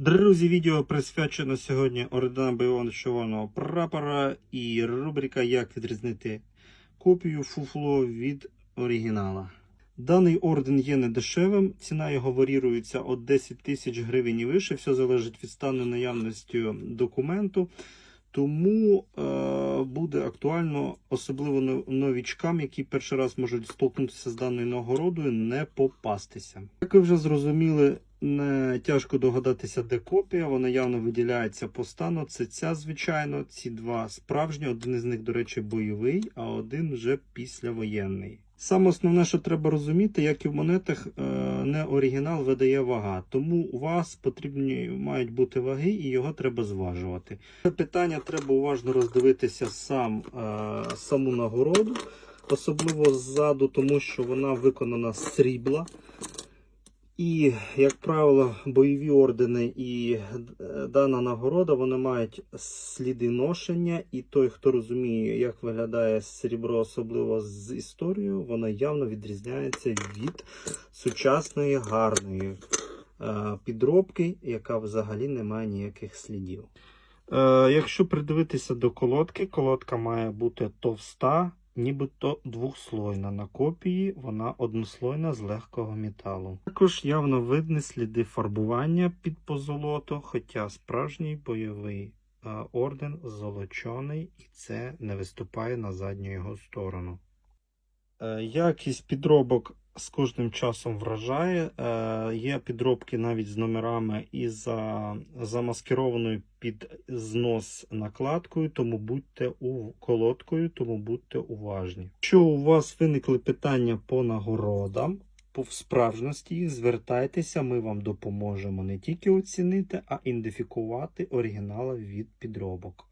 Друзі, відео присвячено сьогодні орденам бойового ночованого прапора і рубрика Як відрізнити копію фуфло від оригінала. Даний орден є недешевим, ціна його варірується від 10 тисяч гривень і вище, все залежить від стану наявності документу. Тому е, буде актуально, особливо новічкам, які перший раз можуть столкнутися з даною нагородою, не попастися. Як ви вже зрозуміли, не тяжко догадатися, де копія. Вона явно виділяється по стану. Це ця, звичайно, ці два справжні. Один із них, до речі, бойовий, а один вже післявоєнний. Саме основне, що треба розуміти, як і в монетах, е, не оригінал видає вага. Тому у вас потрібні мають бути ваги, і його треба зважувати. Це питання треба уважно роздивитися сам е, саму нагороду, особливо ззаду, тому що вона виконана з срібла. І, як правило, бойові ордени і е, дана нагорода вони мають сліди ношення, і той, хто розуміє, як виглядає срібро, особливо з історією, воно явно відрізняється від сучасної гарної е, підробки, яка взагалі не має ніяких слідів. Е, якщо придивитися до колодки, колодка має бути товста, нібито двохслойна. На копії вона однослойна з легкого металу. Також явно видні сліди фарбування під позолото, хоча справжній бойовий е, орден золочений і це не виступає на задню його сторону. Е, Якість підробок з кожним часом вражає. Е, Є підробки навіть з номерами і за замаскированою під знос накладкою, тому будьте у колодкою, тому будьте уважні. Якщо у вас виникли питання по нагородам, по справжності їх, звертайтеся, ми вам допоможемо не тільки оцінити, а ідентифікувати оригінали від підробок.